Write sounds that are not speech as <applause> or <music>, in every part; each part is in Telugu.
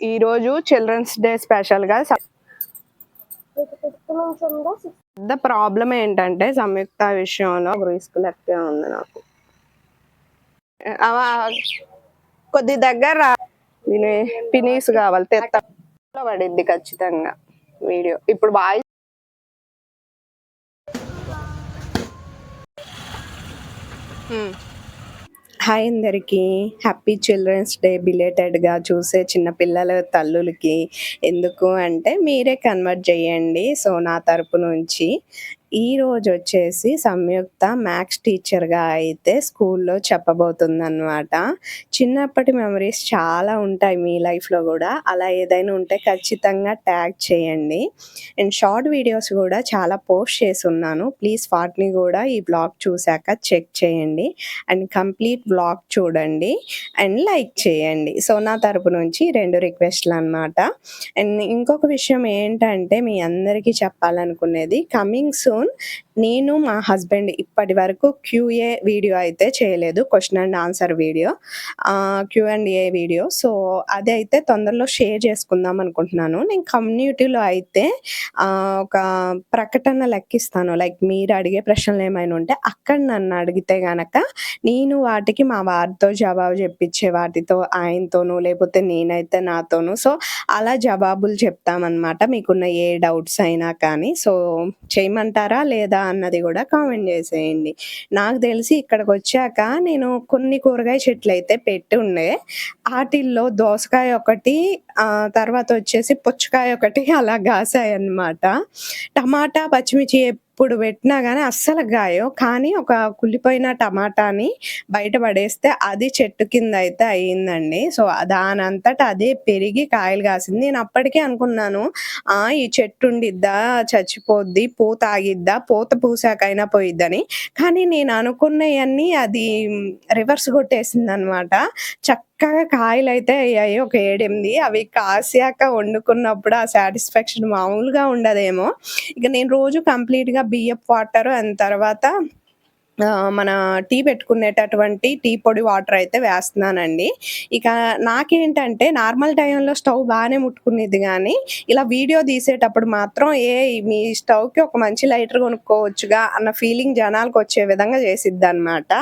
ఈ రోజు చిల్డ్రన్స్ డే స్పెషల్గా పెద్ద ప్రాబ్లం ఏంటంటే సంయుక్త విషయంలో రిస్క్ లెక్కే ఉంది నాకు. కొద్ది దగ్గర దీని పినీస్ కావాలి తెత్త పడింది ఖచ్చితంగా వీడియో. ఇప్పుడు వాయిస్ హాయ్ అందరికీ. హ్యాపీ చిల్డ్రన్స్ డే బిలేటెడ్గా చూసే చిన్న పిల్లల తల్లులకి. ఎందుకు అంటే మీరే కన్వర్ట్ చేయండి. సో నా తరపు నుంచి ఈ రోజు వచ్చేసి సంయుక్త మ్యాథ్స్ టీచర్గా అయితే స్కూల్లో చెప్పబోతుందన్నమాట. చిన్నప్పటి మెమరీస్ చాలా ఉంటాయి మీ లైఫ్లో కూడా. అలా ఏదైనా ఉంటే ఖచ్చితంగా ట్యాగ్ చేయండి. అండ్ షార్ట్ వీడియోస్ కూడా చాలా పోస్ట్ చేసి ఉన్నాను. ప్లీజ్ వాటిని కూడా ఈ బ్లాగ్ చూశాక చెక్ చేయండి. అండ్ కంప్లీట్ బ్లాగ్ చూడండి. అండ్ లైక్ చేయండి. సో నా తరపు నుంచి రెండు రిక్వెస్ట్లు అనమాట అండ్ ఇంకొక విషయం ఏంటంటే మీ అందరికీ చెప్పాలనుకునేది కమింగ్ సూన్ এখন నేను మా హస్బెండ్ ఇప్పటి వరకు క్యూఏ వీడియో అయితే చేయలేదు question and answer video Q and A video. So అది అయితే తొందరలో షేర్ చేసుకుందాం అనుకుంటున్నాను. నేను కమ్యూనిటీలో అయితే ఒక ప్రకటన లెక్కిస్తాను. లైక్ మీరు అడిగే ప్రశ్నలు ఏమైనా ఉంటే అక్కడ నన్ను అడిగితే గనక నేను వాటికి మా వారితో జవాబు చెప్పించే వాటితో ఆయనతోనూ లేకపోతే నేనైతే నాతోనూ. సో అలా జవాబులు చెప్తామన్నమాట. మీకున్న ఏ డౌట్స్ అయినా కానీ. సో చేయమంటారా లేదా అన్నది కూడా కామెంట్ చేసేయండి. నాకు తెలిసి ఇక్కడికి వచ్చాక నేను కొన్ని కూరగాయ చెట్లు అయితే పెట్టి ఉండే వాటిల్లో దోసకాయ ఒకటి ఆ, తర్వాత వచ్చేసి పుచ్చకాయ ఒకటి అలా కాసాయి అన్నమాట టమాటా పచ్చిమిర్చి ఎప్పుడు పెట్టినా కానీ అస్సలు గాయో కానీ ఒక కుళ్ళిపోయిన టమాటాని బయట పడేస్తే అది చెట్టు కింద అయితే అయ్యిందండి. సో దాని అదే పెరిగి కాయలు కాసింది. నేను అప్పటికే అనుకున్నాను ఆ ఈ చెట్టు ఉండిద్దా చచ్చిపోద్ది పూత ఆగిద్దా పూత పూసాకైనా పోయిద్దని. కానీ నేను అనుకున్నవన్నీ అది రివర్స్ కొట్టేసింది అనమాట చక్కగా కాయలు అయితే అయ్యాయి. ఒక ఏడెనిమిది. అవి కాసాక వండుకున్నప్పుడు ఆ సాటిస్ఫాక్షన్ మామూలుగా ఉండదేమో. ఇక నేను రోజు కంప్లీట్గా బియ్యపు వాటర్ అండ్ తర్వాత మన టీ పెట్టుకునేటటువంటి టీ పొడి వాటర్ అయితే వేస్తున్నానండి. ఇక నాకేంటంటే నార్మల్ టైంలో స్టవ్ బాగానే ముట్టుకునేది కానీ ఇలా వీడియో తీసేటప్పుడు మాత్రం ఏ మీ స్టవ్కి ఒక మంచి లైటర్ కొనుక్కోవచ్చుగా అన్న ఫీలింగ్ జనాలకు వచ్చే విధంగా చేసిద్ది అనమాట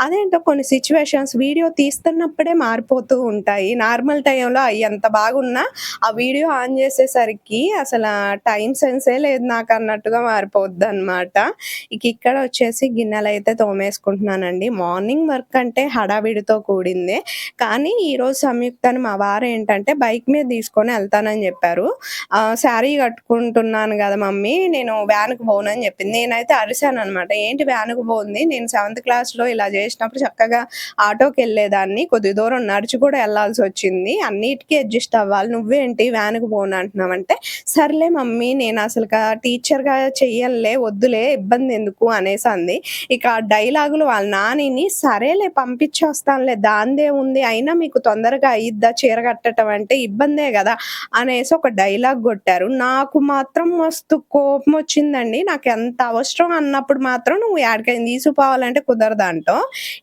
అదేంటో కొన్ని సిచ్యువేషన్స్ వీడియో తీస్తున్నప్పుడే మారిపోతూ ఉంటాయి. నార్మల్ టైంలో అవి ఎంత బాగున్నా ఆ వీడియో ఆన్ చేసేసరికి అసలు టైం సెన్సే లేదు నాకు అన్నట్టుగా మారిపోద్ది అనమాట ఇక ఇక్కడ వచ్చేసి గిన్నెలు అయితే తోమేసుకుంటున్నానండి. మార్నింగ్ వర్క్ అంటే హడావిడితో కూడిందే. కానీ ఈ రోజు సంయుక్తని మా వారు ఏంటంటే బైక్ మీద తీసుకొని వెళ్తానని చెప్పారు. ఆ శారీ కట్టుకుంటున్నాను కదా మమ్మీ నేను వ్యాన్కి పోనని చెప్పింది. నేనైతే అరిశాను అనమాట ఏంటి వ్యాన్కి పోంది? నేను సెవెంత్ క్లాస్లో ఇలా చేసినప్పుడు చక్కగా ఆటోకి వెళ్ళేదాన్ని. కొద్ది దూరం నడిచి కూడా వెళ్ళాల్సి వచ్చింది. అన్నిటికీ అడ్జస్ట్ అవ్వాలి. నువ్వేంటి వ్యాన్కి పోను అంటున్నావంటే సర్లే మమ్మీ నేను అసలు టీచర్గా చెయ్యలే వద్దులే ఇబ్బంది ఎందుకు అనేసి అంది ఇక ఆ డైలాగులు వాళ్ళ నానిని సరేలే పంపించేస్తానులే దాందే ఉంది అయినా మీకు తొందరగా అయ్యిద్దా చీర కట్టడం అంటే ఇబ్బందే కదా అనేసి ఒక డైలాగ్ కొట్టారు. నాకు మాత్రం మస్తు కోపం వచ్చిందండి. నాకు ఎంత అవసరం అన్నప్పుడు మాత్రం నువ్వు ఎక్కడికైనా తీసుకుపోవాలంటే కుదరదంటో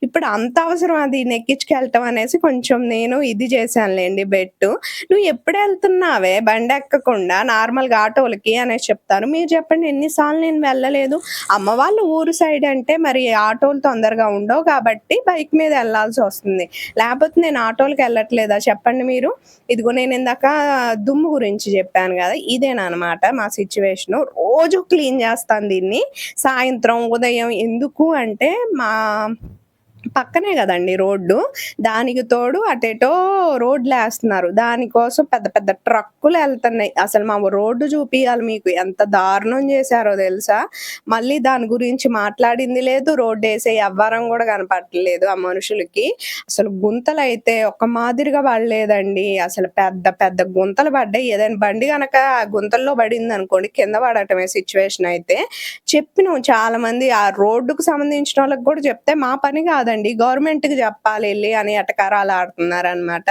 ఇప్పుడు అంత అవసరం అది నెక్కించుకెళ్ళటం అనేసి కొంచెం నేను ఇది చేశానులేండి బెట్టు. నువ్వు ఎప్పుడు వెళ్తున్నావే? బండి ఎక్కకుండా నార్మల్గా ఆటోలకి అనేసి చెప్తారు. మీరు చెప్పండి ఎన్నిసార్లు నేను వెళ్ళలేదు? అమ్మ వాళ్ళు ఊరు సైడ్ అంటే మరి ఆటోలు తొందరగా ఉండవు కాబట్టి బైక్ మీద వెళ్ళాల్సి వస్తుంది. లేకపోతే నేను ఆటోలకి వెళ్ళట్లేదా? చెప్పండి మీరు. ఇదిగో నేను ఇందాక దుమ్ము గురించి చెప్పాను కదా ఇదేనమాట మా సిచ్యువేషన్ రోజు క్లీన్ చేస్తాను దీన్ని. సాయంత్రం ఉదయం ఎందుకు అంటే మా పక్కనే కదండి రోడ్డు. దానికి తోడు అటేటో రోడ్లు వేస్తున్నారు. దానికోసం పెద్ద పెద్ద ట్రక్కులు వెళ్తున్నాయి. అసలు మా రోడ్డు చూపియాలి మీకు. ఎంత దారుణం చేశారో తెలుసా? మళ్ళీ దాని గురించి మాట్లాడింది లేదు. రోడ్డు వేసే ఎవ్వరం కూడా కనపడలేదు ఆ మనుషులకి. అసలు గుంతలు అయితే ఒక మాదిరిగా పడలేదండి. అసలు పెద్ద పెద్ద గుంతలు పడ్డాయి. ఏదైనా బండి కనుక ఆ గుంతల్లో పడింది అనుకోండి కింద పడటమే సిచ్యువేషన్ అయితే. చెప్పినాం చాలా మంది ఆ రోడ్డుకు సంబంధించిన వాళ్ళకి కూడా చెప్తే మా పని కాదండి. గవర్నమెంట్ గవర్నమెంట్కి చెప్పాలి వెళ్ళి అని ఎటకారాలు ఆడుతున్నారు అనమాట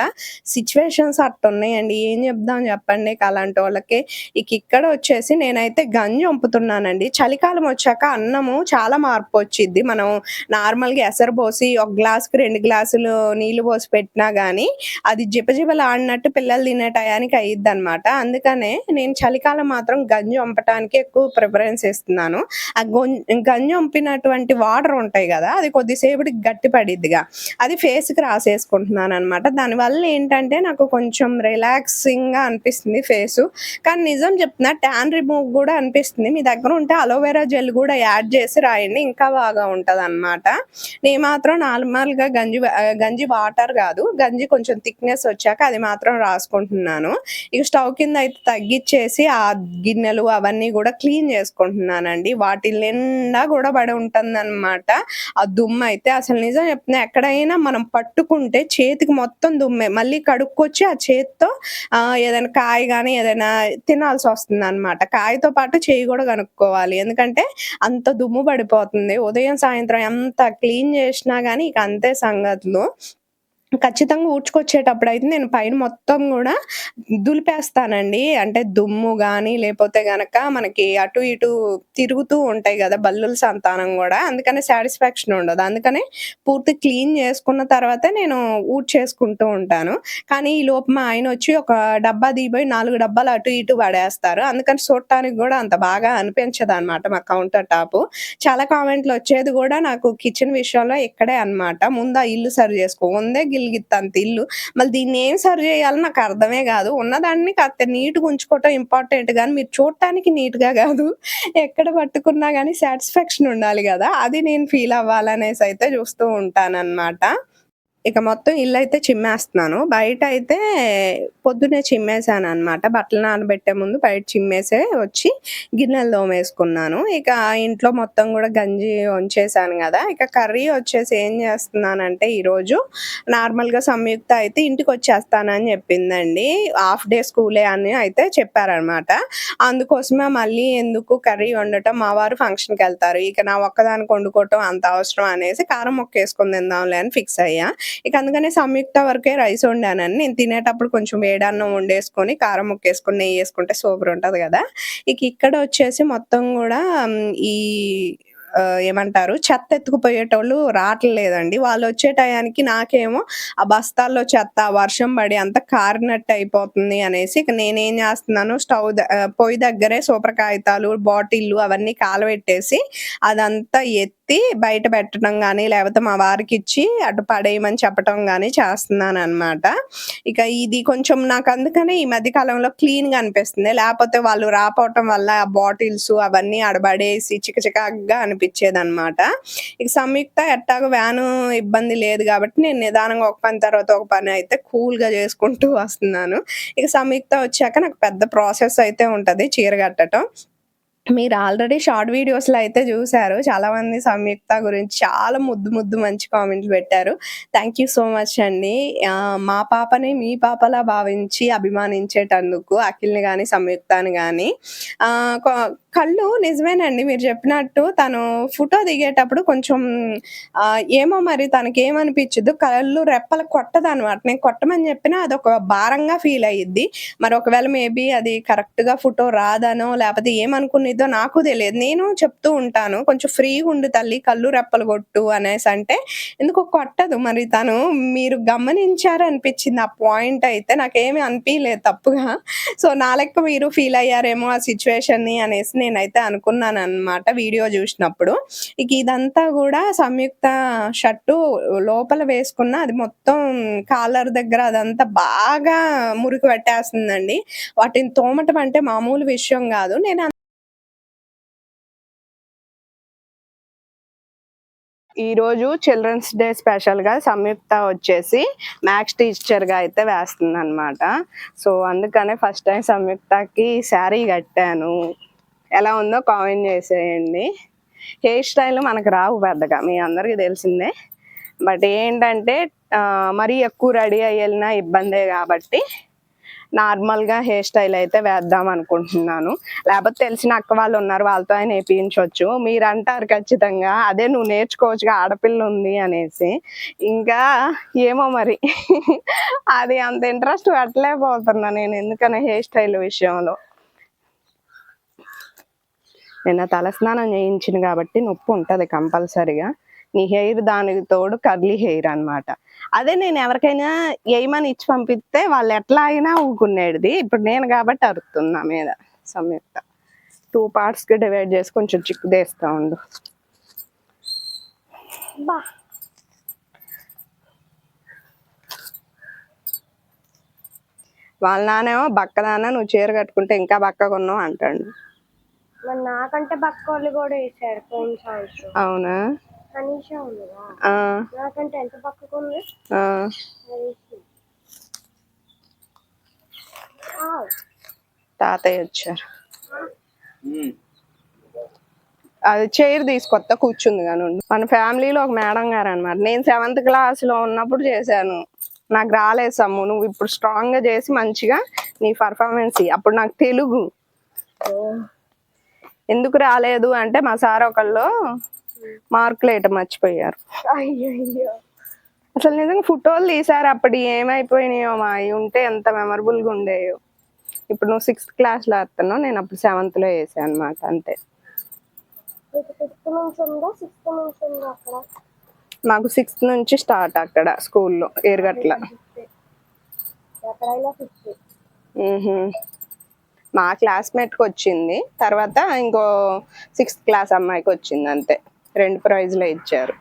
సిచ్యువేషన్స్ అట్టున్నాయండి. ఏం చెప్దాం చెప్పండి. అలాంటి వాళ్ళకి ఇక ఇక్కడ వచ్చేసి నేనైతే గంజి వంపుతున్నానండి చలికాలం వచ్చాక అన్నము చాలా మార్పు వచ్చింది మనం నార్మల్గా ఎసరు పోసి ఒక గ్లాస్కి రెండు గ్లాసులు నీళ్ళు పోసి పెట్టినా కానీ అది జిపజిపలు ఆడినట్టు పిల్లలు తినే టయానికి అయ్యిద్ది అనమాట అందుకనే నేను చలికాలం మాత్రం గంజి వంపటానికి ఎక్కువ ప్రిఫరెన్స్ ఇస్తున్నాను. ఆ గంజి వంపినటువంటి వాటర్ ఉంటాయి కదా అది కొద్దిసేపటికి గట్టి పడిద్దిగా అది ఫేస్కి రాసేసుకుంటున్నాను అనమాట దానివల్ల ఏంటంటే నాకు కొంచెం రిలాక్సింగ్గా అనిపిస్తుంది ఫేసు. కానీ నిజం చెప్తున్నా ట్యాన్ రిమూవ్ కూడా అనిపిస్తుంది. మీ దగ్గర ఉంటే అలోవెరా జెల్ కూడా యాడ్ చేసి రాయండి ఇంకా బాగా ఉంటుంది అనమాట నేను మాత్రం నార్మల్గా గంజి గంజి వాటర్ కాదు గంజి కొంచెం థిక్నెస్ వచ్చాక అది మాత్రం రాసుకుంటున్నాను. ఇక స్టవ్ కింద అయితే తగ్గిచ్చేసి ఆ గిన్నెలు అవన్నీ కూడా క్లీన్ చేసుకుంటున్నానండి. వాటి నిండా కూడా పడి ఉంటుంది ఆ దుమ్ము అయితే అసలు నిజం చెప్తున్నా ఎక్కడైనా మనం పట్టుకుంటే చేతికి మొత్తం దుమ్మే. మళ్ళీ కడుక్కొచ్చి ఆ చేతితో ఆ, ఏదైనా కాయ కానీ ఏదైనా తినాల్సి వస్తుంది అనమాట కాయతో పాటు చేయి కూడా కనుక్కోవాలి. ఎందుకంటే అంత దుమ్ము పడిపోతుంది. ఉదయం సాయంత్రం ఎంత క్లీన్ చేసినా కానీ ఇక అంతే సంగతులు. ఖచ్చితంగా ఊడ్చుకొచ్చేటప్పుడు అయితే నేను పైన మొత్తం కూడా దులిపేస్తానండి. అంటే దుమ్ము కానీ లేకపోతే గనక మనకి అటు ఇటు తిరుగుతూ ఉంటాయి కదా బల్లుల సంతానం కూడా అందుకనే సాటిస్ఫాక్షన్ ఉండదు. అందుకనే పూర్తి క్లీన్ చేసుకున్న తర్వాత నేను ఊడ్చేసుకుంటూ ఉంటాను. కానీ ఈ లోపు మా ఆయన వచ్చి ఒక డబ్బా దిగిపోయి నాలుగు డబ్బాలు అటు ఇటు పడేస్తారు. అందుకని చూడటానికి కూడా అంత బాగా అనిపించదు అనమాట మా కౌంటర్ టాప్. చాలా కామెంట్లు వచ్చేది కూడా నాకు కిచెన్ విషయంలో ఇక్కడే అన్నమాట. ముందు ఆ ఇల్లు సరి చేసుకో. ఉందే గిలిగిత్తంత ఇల్లు. మళ్ళీ దీన్ని ఏం సరి చేయాలో నాకు అర్థమే కాదు. ఉన్నదాన్ని కాస్త నీట్గా ఉంచుకోవటం ఇంపార్టెంట్ కానీ మీరు చూడటానికి నీట్గా కాదు. ఎక్కడ పట్టుకున్నా కానీ సాటిస్ఫాక్షన్ ఉండాలి కదా. అది నేను ఫీల్ అవ్వాలనేసి అయితే చూస్తూ ఉంటానన్నమాట. ఇక మొత్తం ఇల్లు అయితే చిమ్మేస్తున్నాను. బయట అయితే పొద్దునే చిమ్మేసాను అనమాట బట్టలు నానబెట్టే ముందు బయట చిమ్మేసే వచ్చి గిన్నెలు తోమేసుకున్నాను. ఇక ఇంట్లో మొత్తం కూడా గంజి వంచేసాను కదా. ఇక కర్రీ వచ్చేసి ఏం చేస్తున్నానంటే ఈరోజు నార్మల్గా సంయుక్త అయితే ఇంటికి వచ్చేస్తానని చెప్పిందండి. హాఫ్ డే స్కూలే అని అయితే చెప్పారనమాట అందుకోసమే మళ్ళీ ఎందుకు కర్రీ వండటం? మా వారు ఫంక్షన్కి వెళ్తారు. ఇక నా ఒక్కదానికి వండుకోవటం అంత అవసరం అనేసి కారం మొక్క వేసుకొని తిందాంలే అని ఫిక్స్ అయ్యా. ఇక అందుకనే సంయుక్త వరకే రైస్ వండానని. నేను తినేటప్పుడు కొంచెం వేడన్నం వండేసుకొని కారం ముక్కేసుకొని నెయ్యి వేసుకుంటే సూపర్ ఉంటుంది కదా. ఇక ఇక్కడ వచ్చేసి మొత్తం కూడా ఈ ఏమంటారు చెత్త ఎత్తుకుపోయేటోళ్ళు రావట్లేదండి. వాళ్ళు వచ్చే టయానికి నాకేమో ఆ బస్తాల్లో చెత్త వర్షం పడి అంత కారినట్టు అయిపోతుంది అనేసి ఇక నేనేం చేస్తున్నాను స్టవ్ ద- పొయ్యి దగ్గరే సూపర్ కాగితాలు బాటిల్లు అవన్నీ కాలబెట్టేసి అదంతా ఎత్తి బయట పెట్టడం కానీ లేకపోతే మా వారికి ఇచ్చి అటు పడేయమని చెప్పడం కానీ చేస్తున్నాను అనమాట ఇక ఇది కొంచెం నాకు అందుకనే ఈ మధ్య కాలంలో క్లీన్గా అనిపిస్తుంది. లేకపోతే వాళ్ళు రాపోవటం వల్ల ఆ బాటిల్స్ అవన్నీ అడబడేసి చికచికగా అనిపించేది అనమాట ఇక సంయుక్త ఎట్టాగో వ్యాను ఇబ్బంది లేదు కాబట్టి నేను నిదానంగా ఒక పని తర్వాత ఒక పని అయితే కూల్గా చేసుకుంటూ వస్తున్నాను. ఇక సంయుక్త వచ్చాక నాకు పెద్ద ప్రాసెస్ అయితే ఉంటది చీర కట్టడం మీరు ఆల్రెడీ షార్ట్ వీడియోస్లో అయితే చూశారు చాలా మంది సంయుక్త గురించి చాలా ముద్దు ముద్దు మంచి కామెంట్లు పెట్టారు. థ్యాంక్ యూ సో మచ్ అండి. మా పాపని మీ పాపలా భావించి అభిమానించేటందుకు అఖిల్ని కానీ సంయుక్తని కానీ కళ్ళు నిజమేనండి. మీరు చెప్పినట్టు తను ఫోటో దిగేటప్పుడు కొంచెం ఏమో మరి తనకి ఏమనిపించదు కళ్ళు రెప్పలు కొట్టదు అనమాట నేను కొట్టమని చెప్పినా అది ఒక భారంగా ఫీల్ అయ్యిద్ది. మరి ఒకవేళ మేబీ అది కరెక్ట్గా ఫోటో రాదనో లేకపోతే ఏమనుకుని నాకు తెలియదు. నేను చెప్తూ ఉంటాను కొంచెం ఫ్రీగా ఉండు తల్లి కళ్ళు రెప్పలు కొట్టు అనేసి అంటే ఎందుకు కొట్టదు మరి తను. మీరు గమనించారు అనిపించింది ఆ పాయింట్ అయితే. నాకేమీ అనిపించలేదు తప్పుగా. సో నా లెక్క మీరు ఫీల్ అయ్యారేమో ఆ సిచ్యువేషన్ని అనేసి నేనైతే అనుకున్నాను అనమాట వీడియో చూసినప్పుడు. ఇక ఇదంతా కూడా సంయుక్త షర్టు లోపల వేసుకున్న అది మొత్తం కాలర్ దగ్గర అదంతా బాగా మురికి పెట్టేస్తుందండి. వాటిని తోమటం అంటే మామూలు విషయం కాదు. నేను ఈరోజు చిల్డ్రన్స్ డే స్పెషల్గా సంయుక్త వచ్చేసి మ్యాథ్స్ టీచర్గా అయితే వేస్తుంది అనమాట సో అందుకనే ఫస్ట్ టైం సంయుక్తకి శారీ కట్టాను. ఎలా ఉందో కామెంట్ చేసేయండి. హెయిర్ స్టైల్ మనకు రావు పెద్దగా మీ అందరికీ తెలిసిందే. బట్ ఏంటంటే మరీ ఎక్కువ రెడీ అయ్యి ఇబ్బందే కాబట్టి నార్మల్గా హెయిర్ స్టైల్ అయితే వేద్దాం అనుకుంటున్నాను. లేకపోతే తెలిసిన అక్క వాళ్ళు ఉన్నారు వాళ్ళతో ఆయన వేయించవచ్చు మీరు అంటారు ఖచ్చితంగా అదే నువ్వు నేర్చుకోవచ్చుగా ఆడపిల్ల ఉంది అనేసి. ఇంకా ఏమో మరి. అది అంత ఇంట్రెస్ట్ పెట్టలేకపోతున్నా నేను ఎందుకనే హెయిర్ స్టైల్ విషయంలో. నిన్న తలస్నానం చేయించింది కాబట్టి నొప్పి ఉంటుంది కంపల్సరిగా. నీ హెయిర్ దానికి తోడు కర్లీ హెయిర్ అన్నమాట. అదే నేను ఎవరికైనా ఏమని ఇచ్చి పంపిస్తే వాళ్ళు ఎట్లా అయినా ఊకునేది ఇప్పుడు నేను కాబట్టి అరుతున్నా మీద సంయుక్త. టూ పార్ట్స్కి డివైడ్ చేసి కొంచెం చిక్కు తీస్తా ఉండు. బా. వాళ్ళ నానేమో బక్క నాన్న నువ్వు చీర కట్టుకుంటే ఇంకా బక్కగా ఉన్నావు అంటాడు. నాకంటే పక్క వాళ్ళు కూడా వేసారు అవునా? నాకంటే ఎంత పక్కకు ఉంది ఆ. అది ఆవ్. తాతయ్య వచ్చారు. అది చైర్ తీసుకొత్త కూర్చుంది కానీ. మన ఫ్యామిలీలో ఒక మేడం గారు అనమాట నేను సెవెంత్ క్లాస్లో ఉన్నప్పుడు చేశాను. నాకు రాలేదు సమ్ము. నువ్వు ఇప్పుడు స్ట్రాంగ్గా చేసి మంచిగా నీ పర్ఫార్మెన్స్ అప్పుడు నాకు తెలుగు. ఎందుకు రాలేదు అంటే మా సార్ ఒకళ్ళు మార్కులు వేయటం మర్చిపోయారు. అసలు నిజంగా ఫోటోలు తీసారు అప్పుడు ఏమైపోయినాయో మా అవి ఉంటే ఎంత మెమరబుల్గా ఉండేయో. ఇప్పుడు నువ్వు సిక్స్త్ క్లాస్లో వస్తున్నావు నేను అప్పుడు సెవెంత్లో వేసాను అనమాట అంతే. మీకు సిక్స్త్ నుంచి స్టార్ట్ అక్కడ స్కూల్లో ఏరుగట్ల. మా క్లాస్మేట్కి వచ్చింది తర్వాత ఇంకో సిక్స్త్ క్లాస్ అమ్మాయికి వచ్చింది అంతే. రెండు ప్రైజ్లు ఇచ్చారు.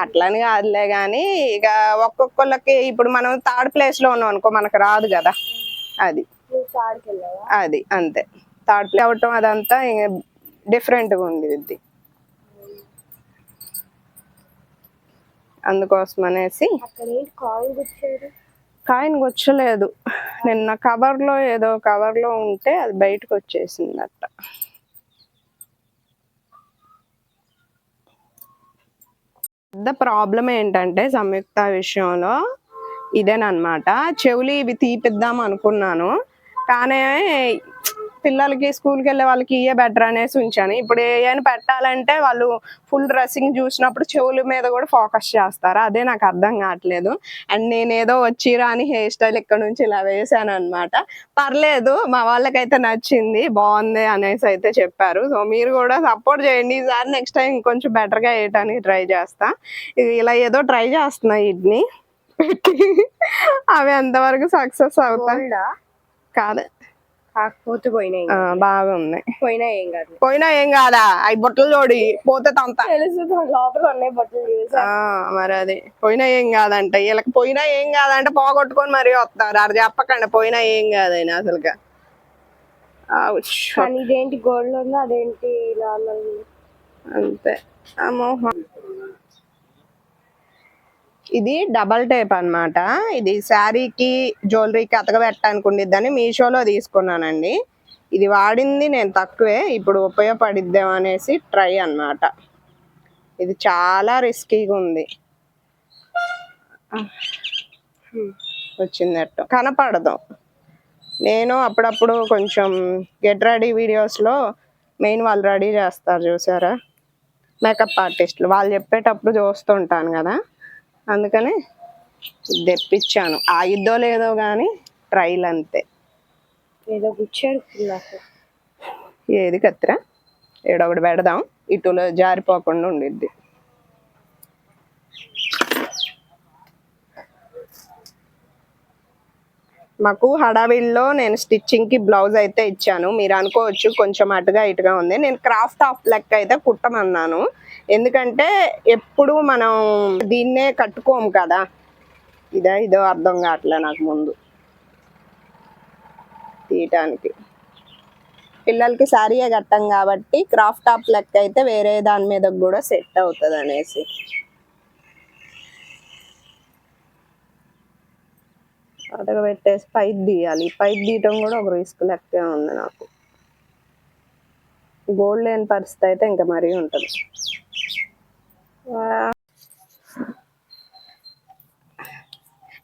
అట్లని కాదులే కానీ ఇక ఒక్కొక్కళ్ళకి ఇప్పుడు మనం థర్డ్ ప్లేస్లో ఉన్నాం అనుకో మనకు రాదు కదా. అది. అది అంతే. థర్డ్ ప్లే అవటం అదంతా డిఫరెంట్గా ఉండేది అందుకోసం అనేసి కాయిన్ వచ్చలేదు నిన్న కవర్లో ఏదో కవర్లో ఉంటే అది బయటకు వచ్చేసిందట. పెద్ద ప్రాబ్లం ఏంటంటే సంయుక్త విషయంలో ఇదేనమాట చెవులు ఇవి తీపిద్దాం అనుకున్నాను. కానీ పిల్లలకి స్కూల్కి వెళ్ళే వాళ్ళకి ఇయే బెటర్ అనేసి ఉంచాను. ఇప్పుడు ఏమైనా పెట్టాలంటే వాళ్ళు ఫుల్ డ్రెస్సింగ్ చూసినప్పుడు చెవుల మీద కూడా ఫోకస్ చేస్తారు? అదే నాకు అర్థం కావట్లేదు. అండ్ నేను ఏదో వచ్చి రాని హెయిర్ స్టైల్ ఇక్కడ నుంచి ఇలా వేసాను అనమాట పర్లేదు మా వాళ్ళకైతే నచ్చింది బాగుంది అనేసి అయితే చెప్పారు. సో మీరు కూడా సపోర్ట్ చేయండి. ఈసారి నెక్స్ట్ టైం ఇంకొంచెం బెటర్గా వేయడానికి ట్రై చేస్తా. ఇలా ఏదో ట్రై చేస్తున్నా వీటిని పెట్టి <laughs> అవి ఎంతవరకు సక్సెస్ అవుతాయి కాదు. కాకపోతే పోయినాయి. ఆ, బాగుంది పోయినా ఏం కాదు. పోయినా ఏం కాదా? అవి బుట్టలు చూడి పోతే తంత. తెలుసు లోపల ఉన్నాయి బట్టలు మరి అది. పోయినా ఏం కాదంట. వీళ్ళకి పోయినా ఏం కాదంటే పోగొట్టుకొని మరీ వస్తారు. అది చెప్పకండి పోయినా ఏం కాదని అసలుగా ఇదేంటి గోల్డ్ ఉందో అదేంటి అంతే. అమ్మో. ఇది డబల్ టేప్ అన్నమాట. ఇది శారీకి జ్యువెలరీకి అతకబెట్టడానికి ఉండిద్దని మీషోలో తీసుకున్నానండి. ఇది వాడింది నేను తక్కువే ఇప్పుడు ఉపయోగపడిద్దాం అనేసి ట్రై అన్నమాట. ఇది చాలా రిస్కీగా ఉంది. వచ్చిందట్టు. కనపడదు. నేను అప్పుడప్పుడు కొంచెం గెట్ రెడీ వీడియోస్లో మెయిన్ వాళ్ళు రెడీ చేస్తారు చూసారా? మేకప్ ఆర్టిస్టులు. వాళ్ళు చెప్పేటప్పుడు చూస్తుంటాను కదా. అందుకని తెప్పించాను. ఆగిద్దో లేదో కానీ ట్రైల్ అంతే. ఏదో గుచ్చారు ఏది కత్తిరా? ఏడొకటి పెడదాం. ఇటులో జారిపోకుండా ఉండిద్ది. మాకు హడావిడిలో నేను స్టిచ్చింగ్కి బ్లౌజ్ అయితే ఇచ్చాను. మీరు అనుకోవచ్చు కొంచెం అటుగా ఇటుగా ఉంది. నేను క్రాఫ్ట్ ఆఫ్ లెక్క అయితే కుట్టమన్నాను. ఎందుకంటే ఎప్పుడు మనం దీన్నే కట్టుకోము కదా. ఇదే ఇదో అర్థం కావట్లే నాకు ముందు. తీయటానికి. పిల్లలకి శారీయే కట్టం కాబట్టి క్రాఫ్ట్ టాప్ లెక్క అయితే వేరే దాని మీద కూడా సెట్ అవుతుంది అనేసి అటగా పెట్టేసి పైకి తీయాలి. పైకి తీయటం కూడా ఒక రిస్క్ లెక్కే ఉంది నాకు. గోల్డ్ లేని పరిస్థితి అయితే ఇంకా మరీ ఉంటుంది.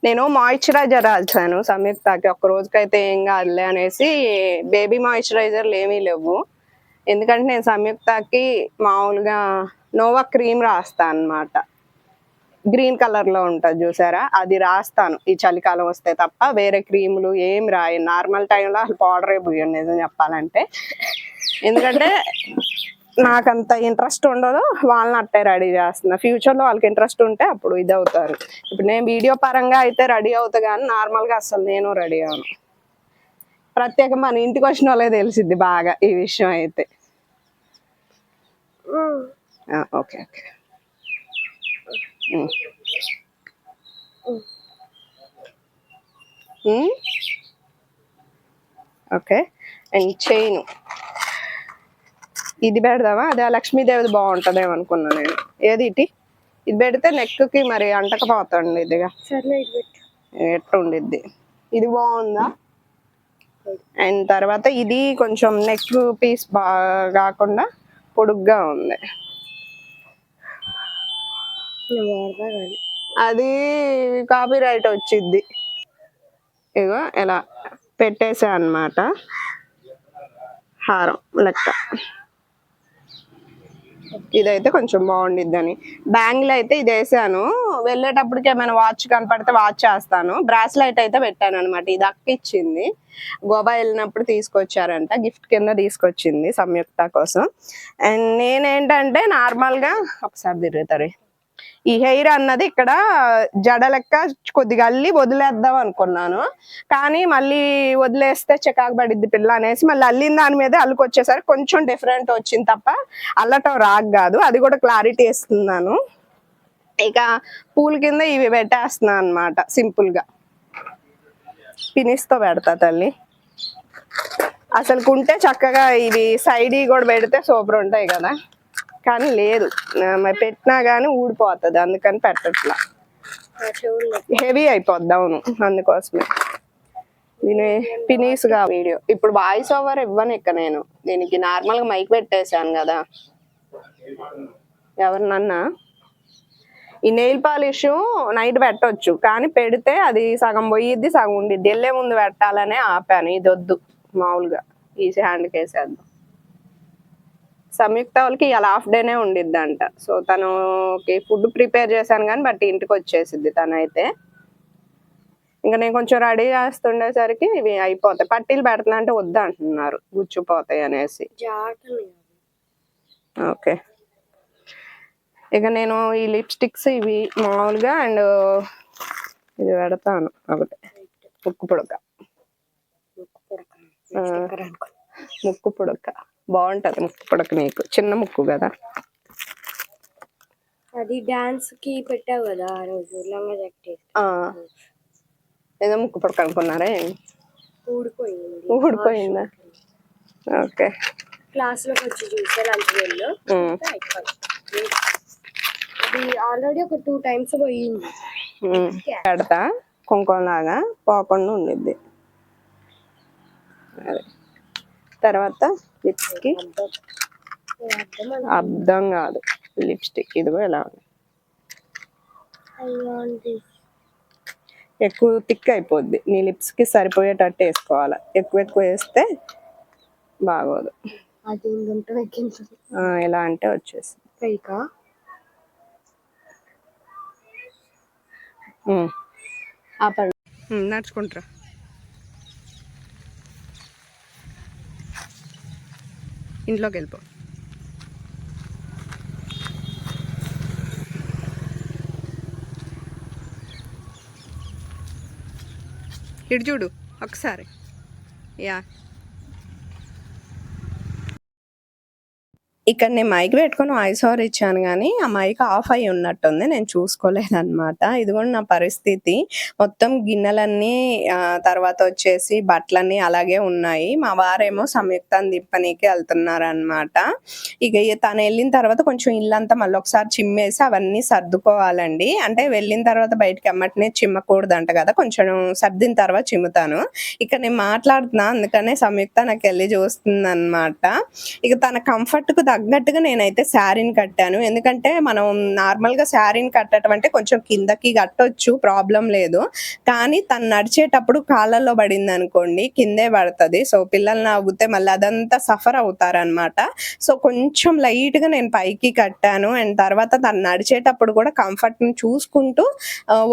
నేను మాయిశ్చరైజర్ రాల్చాను. సంయుక్తకి ఒక్క రోజుకైతే ఏం కాదులే అనేసి బేబీ మాయిశ్చరైజర్లు ఏమీ లేవు. ఎందుకంటే నేను సంయుక్తకి మామూలుగా నోవా క్రీమ్ రాస్తా అన్నమాట. గ్రీన్ కలర్లో ఉంటుంది చూసారా? అది రాస్తాను. ఈ చలికాలం వస్తే తప్ప వేరే క్రీములు ఏం రాయను నార్మల్ టైంలో అసలు పౌడరే పోయాను నిజం చెప్పాలంటే. ఎందుకంటే నాకంత ఇంట్రెస్ట్ ఉండదు. వాళ్ళని అట్టే రెడీ చేస్తున్నా. ఫ్యూచర్లో వాళ్ళకి ఇంట్రెస్ట్ ఉంటే అప్పుడు ఇది అవుతారు ఇప్పుడు నేను వీడియో పరంగా అయితే రెడీ అవుతా కానీ నార్మల్గా అసలు నేను రెడీ అవను ప్రత్యేక మన ఇంటికి వచ్చిన వాళ్ళే తెలిసిద్ది బాగా ఈ విషయం అయితే. Okay okay. Okay. And chain. ఇది పెడదామా? అదే లక్ష్మీదేవిది బాగుంటుందేమో అనుకున్నా నేను. ఏది ఇటీ? ఇది పెడితే నెక్కి మరి అంటకపోతాండి ఇదిగా. సర్లే ఇది బాగుందా? అండ్ తర్వాత ఇది కొంచెం నెక్ పీస్ బాగా కాకుండా పొడుగ్గా ఉంది. అది కాపీ రైట్ వచ్చిద్ది. ఇగో ఇలా పెట్టేసా అన్నమాట. హారం లెక్క. ఇదైతే కొంచెం బాగుండిద్దని. బ్యాంగిల్ అయితే ఇది వేసాను వెళ్ళేటప్పటికి ఏమైనా వాచ్ కనపడితే వాచ్ చేస్తాను. బ్రాస్లైట్ అయితే పెట్టాను అనమాట ఇది అక్క ఇచ్చింది గోవా వెళ్ళినప్పుడు తీసుకొచ్చారంట. గిఫ్ట్ కింద తీసుకొచ్చింది సంయుక్త కోసం. అండ్ నేనేంటంటే నార్మల్గా ఒకసారి తిరుగుతారు. ఈ హెయిర్ అన్నది ఇక్కడ జడ లెక్క కొద్దిగా అల్లి వదిలేద్దాం అనుకున్నాను. కానీ మళ్ళీ వదిలేస్తే చికాకు పడిద్ది పిల్ల అనేసి మళ్ళీ అల్లిన దాని మీద అల్లుకొచ్చేసరికి కొంచెం డిఫరెంట్ వచ్చింది తప్ప అల్లటం రాక్ కాదు. అది కూడా క్లారిటీ ఇస్తున్నాను. ఇక పూల కింద ఇవి పెట్టేస్తున్నాను అనమాట సింపుల్గా. పినిస్తో పెడతా తల్లి. అసలు కుంటే చక్కగా ఇవి సైడ్ కూడా పెడితే సూపర్ ఉంటాయి కదా. కానీ లేదు. పెట్టినా కానీ ఊడిపోతుంది. అందుకని పెట్టట్లా. హెవీ అయిపోద్ది. అవును. అందుకోసమే. దీని పినీస్గా వీడియో. ఇప్పుడు వాయిస్ ఓవర్ ఇవ్వను ఇక నేను. దీనికి నార్మల్గా మైక్ పెట్టేశాను కదా. ఎవరినన్నా? ఈ నెయిల్ పాలిష్ నైట్ పెట్టొచ్చు. కానీ పెడితే అది సగం పోయిద్ది సగం ఉండిద్ది. వెళ్ళే ముందు పెట్టాలనే ఆపాను. ఇది వద్దు. మామూలుగా. ఈజీ హ్యాండ్కి వేసేద్దాం. సంయుక్త వాళ్ళకి ఇలా హాఫ్ డేనే ఉండిద్దంట. సో తనుకి ఫుడ్ ప్రిపేర్ చేశాను కానీ బట్ ఇంటికి వచ్చేసిద్ది తనైతే. ఇంకా నేను కొంచెం రెడీ చేస్తుండేసరికి ఇవి అయిపోతాయి. పట్టీలు పెడుతున్నా అంటే వద్దు అంటున్నారు. గుచ్చిపోతాయి అనేసి. ఓకే. ఇక నేను ఈ లిప్స్టిక్స్ ఇవి మామూలుగా అండ్ ఇది పెడతాను ఒకటి. ముక్కు పుడక. ముక్కు పుడక. బాగుంటది ముక్కు పుడక నీకు చిన్న ముక్కు కదా? అది డాన్స్కి పెట్టావు కదా ఆ రోజు లంగా జాకెట్. ఏదో ముక్కు పుడక అనుకున్నారే ఊడిపోయింది. ఊడిపోయిందా? ఓకే. క్లాస్లోకి వచ్చి చూస్తే లంచ్ వెళ్ళు ఇది ఆల్రెడీ ఒక టూ టైమ్స్ పోయింది. పెడతా. కుంకుమ లాగా పోకుండా ఉండిద్ది. అదే. తర్వాత లిప్స్కి. అర్థం అర్థం కాదు. లిప్స్టిక్ ఇదిగో ఎలా ఉంది? ఎక్కువ థిక్ అయిపోద్ది. నీ లిప్స్కి సరిపోయేటట్టు వేసుకోవాలి? ఎక్కువ ఎక్కువ వేస్తే బాగోదు. ఎలా అంటే వచ్చేసి పైకా నడుచుకుంటారా. ఇంట్లోకి వెళ్ళిపో ఇటు చూడు ఒకసారి. యా. ఇక్కడ నేను మైక్ పెట్టుకొని వాయిస్ ఓవర్ ఇచ్చాను కానీ ఆ మైక్ ఆఫ్ అయి ఉన్నట్టుంది. నేను చూసుకోలేదన్నమాట. ఇది కూడా నా పరిస్థితి. మొత్తం గిన్నెలన్నీ ఆ, తర్వాత వచ్చేసి బట్టలన్నీ అలాగే ఉన్నాయి. మా వారేమో సంయుక్తాన్ని తిప్పనీకి వెళ్తున్నారు అనమాట ఇక తను వెళ్ళిన తర్వాత కొంచెం ఇల్లంతా మళ్ళీ ఒకసారి చిమ్మేసి అవన్నీ సర్దుకోవాలండి. అంటే వెళ్ళిన తర్వాత బయటకి అమ్మటనే చిమ్మకూడదంట కదా. కొంచెం సర్దిన తర్వాత చిమ్ముతాను. ఇక నేను మాట్లాడుతున్నా అందుకనే సంయుక్త నాకు వెళ్ళి చూస్తుంది అనమాట ఇక తన కంఫర్ట్ తగ్గ తగ్గట్టుగా నేనైతే శారీని కట్టాను. ఎందుకంటే మనం నార్మల్‌గా శారీని కట్టటం అంటే కొంచెం కిందకి కట్టొచ్చు ప్రాబ్లం లేదు. కానీ తను నడిచేటప్పుడు కాళ్ళల్లో పడిందనుకోండి కిందే పడతది. సో, పిల్లలు నవ్వుతే మళ్ళీ అదంతా సఫర్ అవుతారనమాట. సో, కొంచెం లైట్‌గా నేను పైకి కట్టాను. అండ్ తర్వాత తను నడిచేటప్పుడు కూడా కంఫర్ట్‌ని చూసుకుంటూ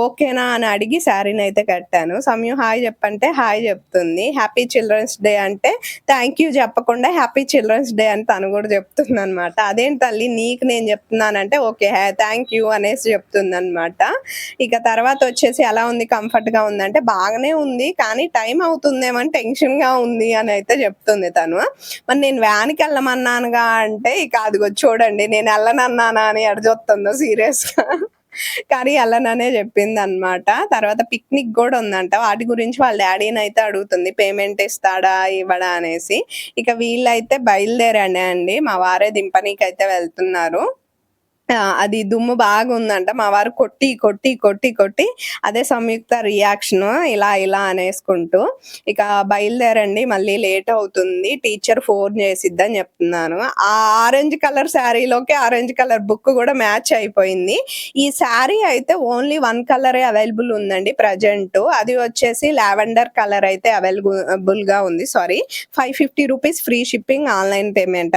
ఓకేనా అని అడిగి శారీని అయితే కట్టాను. సమయం హాయ్ చెప్పంటే హాయ్ చెప్తుంది. హ్యాపీ చిల్డ్రన్స్ డే అంటే థ్యాంక్ యూ చెప్పకుండా హ్యాపీ చిల్డ్రన్స్ డే అని తను కూడా అనమాట అదేంటి తల్లి నీకు నేను చెప్తున్నానంటే ఓకే. హ్యా థ్యాంక్ యూ అనేసి చెప్తుందనమాట. ఇక తర్వాత వచ్చేసి ఎలా ఉంది కంఫర్ట్‌గా ఉందంటే బాగానే ఉంది. కానీ టైం అవుతుందేమని టెన్షన్ టెన్షన్‌గా ఉంది అని అయితే చెప్తుంది తను. మరి నేను వ్యాన్‌కి వెళ్ళమన్నానుగా అంటే ఇక అదిగో చూడండి నేను వెళ్ళనన్నానా అని ఎట సీరియస్ సీరియస్‌గా. కానీ అలాననే చెప్పింది అనమాట తర్వాత పిక్నిక్ కూడా ఉందంట. వాటి గురించి వాళ్ళ డ్యాడీనైతే అడుగుతుంది. పేమెంట్ ఇస్తాడా? ఇవ్వడా? అనేసి. ఇక వీళ్ళైతే బయలుదేరానే అండి. మా వారే దింపనీకి అయితే వెళ్తున్నారు. అది దుమ్ము బాగుందంట. మా వారు కొట్టి, కొట్టి, కొట్టి, కొట్టి అదే సంయుక్త రియాక్షన్ ఇలా ఇలా అనేసుకుంటూ. ఇక బయలుదేరండి మళ్ళీ లేట్ అవుతుంది. టీచర్ ఫోన్ చేసిద్దని చెప్తున్నాను. ఆ ఆరెంజ్ కలర్ శారీలోకి ఆరెంజ్ కలర్ బుక్ కూడా మ్యాచ్ అయిపోయింది. ఈ శారీ అయితే ఓన్లీ వన్ కలరే అవైలబుల్ ఉందండి ప్రజెంట్ అది వచ్చేసి లావెండర్ కలర్ అయితే అవైలబుల్గా ఉంది. Sari five fifty rupees free shipping online payment